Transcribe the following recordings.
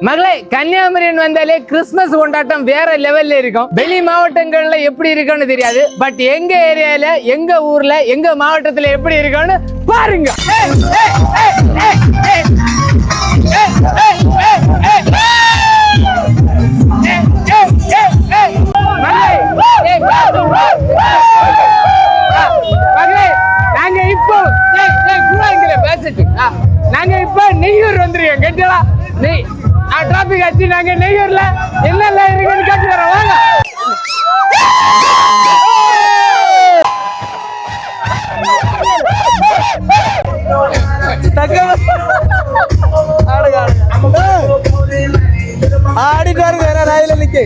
மகளே கன்னியாகுமரின்னு வந்தாலே கிறிஸ்மஸ் கொண்டாட்டம் வேற லெவல்ல இருக்கும். வெளி மாவட்டங்கள்ல எப்படி இருக்கும்னு தெரியாது. பட் எங்க ஏரியால எங்க ஊர்ல எங்க மாவட்டத்துல எப்படி இருக்கும்னு பாருங்க. ஆ, நாங்க இப்போ பேசிட்டு ஆ, நாங்க இப்போ நெய்யூர் வந்துருக்கோம் கேட்டா நெய் நான் டிராபிக் ஆச்சு நாங்க நெய்யூர்ல என்னெல்லாம் இருக்குன்னு கேட்டு வரோம் வாங்க. ஆடிட்டு வருங்க ரயில நிக்க.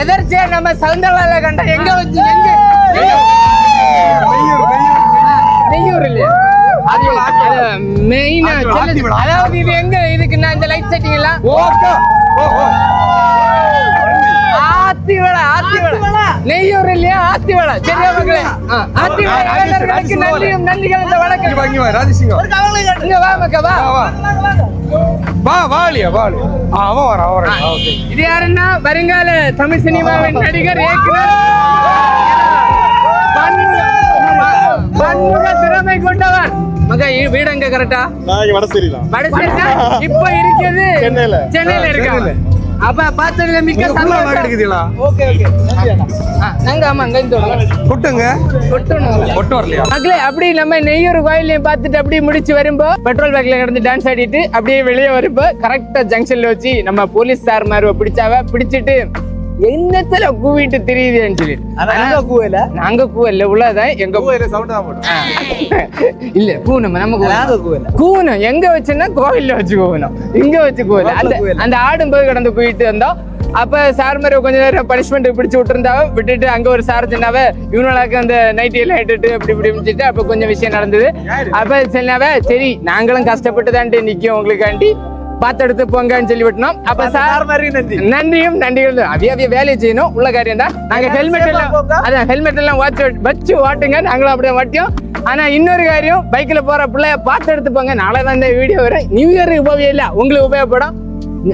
எதர்ச்சியா நம்ம சவுந்தரலால கண்ட எங்க வச்சு எங்க நெய்யூர் இல்லையா அது மெயினா அதாவது இது எங்க இதுக்கு நான் இந்த லைட் செட்டிங் எல்லாம்? ஆத்திவளை ஆத்திவளை நெய்யூர் இல்லையா ஆத்திவளை சரியா மக்களே? ஆத்திவளை நன்றியும் நன்றிகள் இந்த வணக்கம் இங்க. வா மக்கா வா. வா வாலியா வாலி அவன் வர அவன் ஓகே இது யாருன்னா வருங்கால தமிழ் சினிமாவின் நடிகர் இயக்குனர். பன்முக- திறமை கொண்டவர். மக இ- வீடு எங்க கரெக்டா நான் வடசேரி தான் வடசேரிக்கா இப்ப இருக்கிறது சென்னையில. சென்னையில இருக்காங்க அப்ப பார்த்ததுல மிக்க சந்தோஷம். எடுக்குதுங்களா ஓகே ஓகே. நாங்க ஆமா அங்க இருந்து. கொட்டுங்க. கொட்டணும். கொட்டு வரலையா? மக்களே அப்படி நம்ம நெய்யூர் கோயிலையும் பார்த்துட்டு அப்படியே முடிச்சு வரும்போ பெட்ரோல் பேக்ல கிடந்து டான்ஸ் ஆடிட்டு அப்படியே வெளியே வரும்போ கரெக்டா ஜங்ஷன்ல வச்சு நம்ம போலீஸ் சார் மாதிரி பிடிச்சாவ பிடிச்சிட்டு என்னத்துல கூவிட்டு தெரியுதுன்னு நாங்க கூவல நாங்க கூவல்ல உள்ளதான் எங்க கூவல சவுண்ட் தான் போடும். இல்ல கூணும் நம்ம நாங்க கூவல கூணும் எங்க வச்சுன்னா கோவில்ல வச்சு கூவணும் இங்க வச்சு கூவல அந்த கூவல. அந்த ஆடும்போது கடந்து போயிட்டு இருந்தோம் அப்ப சார் மாதிரி கொஞ்ச நேரம் பனிஷ்மெண்ட் பிடிச்சு விட்டுருந்தாவ விட்டுட்டு அங்க ஒரு சார் சொன்னாவ இவனுக்கு அந்த நைட்டி எல்லாம் இட்டுட்டு அப்படி இப்படி முடிச்சிட்டு அப்ப கொஞ்சம் விஷயம் நடந்தது. அப்ப சொன்னாவ சரி நாங்களும் கஷ்டப்பட்டு தான் நிக்கோம் உங்களுக்காண்டி. பார்த்து எடுத்து போங்கன்னு சொல்லி விட்டோம் அப்ப சார் நன்றியும் நன்றிகள் அவிய அவிய வேலையை செய்யணும். உள்ள காரியம் தான் நாங்க ஹெல்மெட் எல்லாம் அதான் ஹெல்மெட் எல்லாம் வாட்ச் வச்சு ஓட்டுங்க. நாங்களும் அப்படியே மாட்டியோம் ஆனா இன்னொரு காரியம் பைக்ல போற பிள்ளைய பார்த்து எடுத்து போங்க. நாளை தான் இந்த வீடியோ வரும் நியூ இயருக்கு உபயோகம் இல்ல. உங்களுக்கு உபயோகப்படும்.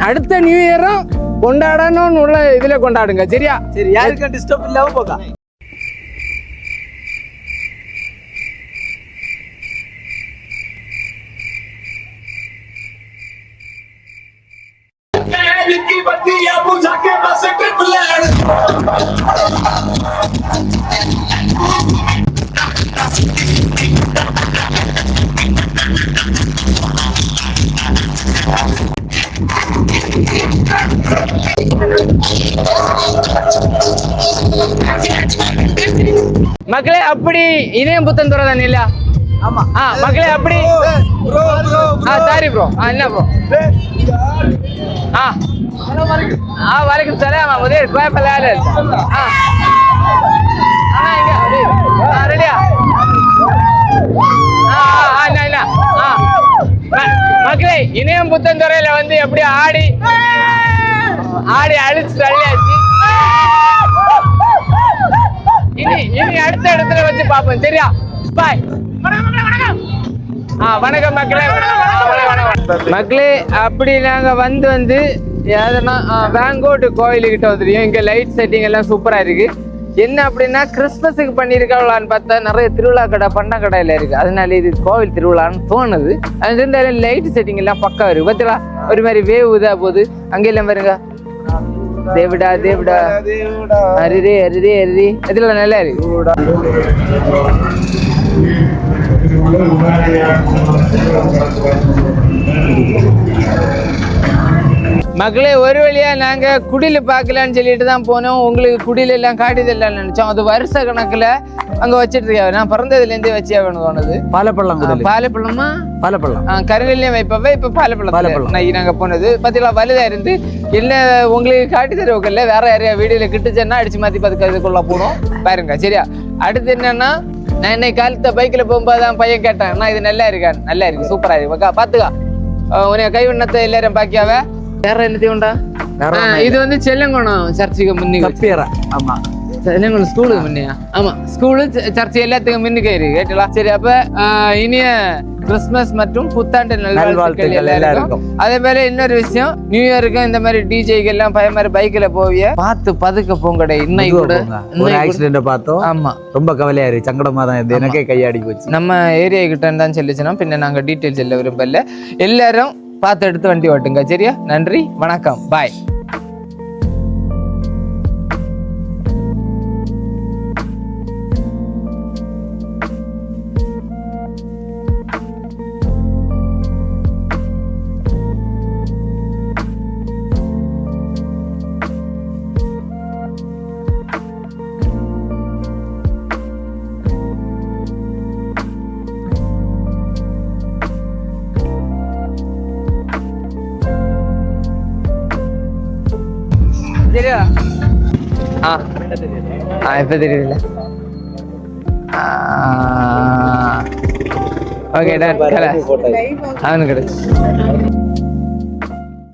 அடுத்த நியூ இயரும் கொண்டாடணும்னு உள்ள இதுல கொண்டாடுங்க. சரியா? சரி யாருக்கும் டிஸ்டர்ப் இல்லாம போகா ਨਿੱਕੀ ਵੱਡੀ ਆ ਬੁਝਾ ਕੇ ਬਸ ਟ੍ਰਿਪ ਲੈਣ மக்களே அப்படி இதயம் புத்தன் துறை தானே இல்லையா ஆமா மக்களே அப்படி ப்ரோ சரி ப்ரோ ஆ என்ன ப்ரோ ஆ. ஆ வலைக்கும் சலாம் உதய கோயப்பல் யாரு ஆ. அண்ணா இங்க. ஆ ரெடியா? ஆ ஆ என்ன என்ன? ஆ. மக்களே இணையம் புத்தந்துறையில வந்து எப்படி ஆடி ஆடி அழிச்சு தள்ளியாச்சு? இனி இனி அடுத்த இடத்துல வச்சு பார்ப்போம். சரியா? பாய் ஆ வணக்கம் வணக்கம், வணக்கம். மக்களே அப்படி நாங்க வந்து வந்து எதுனா வேங்கோட்டு கோயிலுக்கிட்ட வந்துருக்கோம் இங்க லைட் செட்டிங் எல்லாம் சூப்பரா இருக்கு. என்ன அப்படின்னா கிறிஸ்மஸுக்கு பண்ணியிருக்காங்களான்னு பார்த்தா நிறைய திருவிழா கடை பண்ண கடையில் இருக்கு. அதனால இது கோவில் திருவிழான்னு தோணுது. அது இருந்தாலும் லைட் செட்டிங் எல்லாம் பக்கா இருக்கு. பார்த்தீங்களா? ஒரு மாதிரி வேவ் இதா போகுது அங்கெல்லாம் பாருங்க. தேவிடா தேவிடா. அரிரே அரிரே அரிரே இதுல நல்லா இருக்கு. மக்களே ஒரு வழியா நாங்க குடில பார்க்கலான்னு சொல்லிட்டு தான் போனோம். உங்களுக்கு குடில எல்லாம் காட்டிதெல்லாம் நினைச்சோம். அது வருஷ கணக்குல அங்க வச்சிட்டு நான் பிறந்ததுல இருந்தே வச்சே வேணும் தோணுது. பாலப்பள்ளம் பாலைப்பழமா பாலப்பள்ளம்? கருவிலையும் வைப்பவே இப்ப பாலைப்பழம் பாலைப்பழம். நான் நாங்க போனது. பாத்தீங்களா வலுதா இருந்து. இல்ல உங்களுக்கு காட்டி தருவோக்கல்ல வேற யாரையா வீடியோல கிட்டுச்சேன்னா அடிச்சு மாத்தி பதுக்க இதுக்குள்ள போனோம். பாருங்க சரியா? அடுத்து என்னன்னா நான் இன்னைக்கு காலத்த பைக்ல போகும்போது தான் பையன் கேட்டேன் அண்ணா இது நல்லா இருக்கா? நல்லா இருக்கு சூப்பரா இருக்கு. மக்கா பாத்துக்கா. உனைய கைவண்ணத்தை எல்லாரும் பாக்கியாவ? வேற என்னத்தையும் உண்டா? இது வந்து செல்லங்கோணம் சர்ச்சுக்கு முன்னுக்கு. வச்சு. ஸ்கூலுக்கு முன்னையா ஆமா ஸ்கூலு சர்ச்சு எல்லாத்துக்கும் முன்னுக்கு இருக்கு கேட்டலாம் சரி அப்ப ஆ, இனிய கிறிஸ்துமஸ் மற்றும் புத்தாண்டு நல்வாழ்த்துக்கள் எல்லாருக்கும். அதே போல இன்னொரு விஷயம் நியூ இயருக்கும் இந்த மாதிரி டிஜேக்கு எல்லாம் பய மாதிரி பைக்ல போவிய பார்த்து பதுக்க போங்கடே இன்னை மெதுவா கூட. ஒரு ஆக்சிடென்ட பார்த்தோம் ஆமா ரொம்ப கவலையா இருக்கு சங்கடமா தான் எனக்கே கையாடி போச்சு நம்ம ஏரியா கிட்ட தான் சொல்லிச்சுன்னா பின்ன நாங்க டீட்டெயில் சொல்ல விரும்பல எல்லாரும் பார்த்து எடுத்து வண்டி ஓட்டுங்க சரியா நன்றி வணக்கம் பாய் சரியா ஆ ஆ இப்போ தெரியுதுல்ல ஓகே டன் கலை அவனுக்கு கிடைச்சு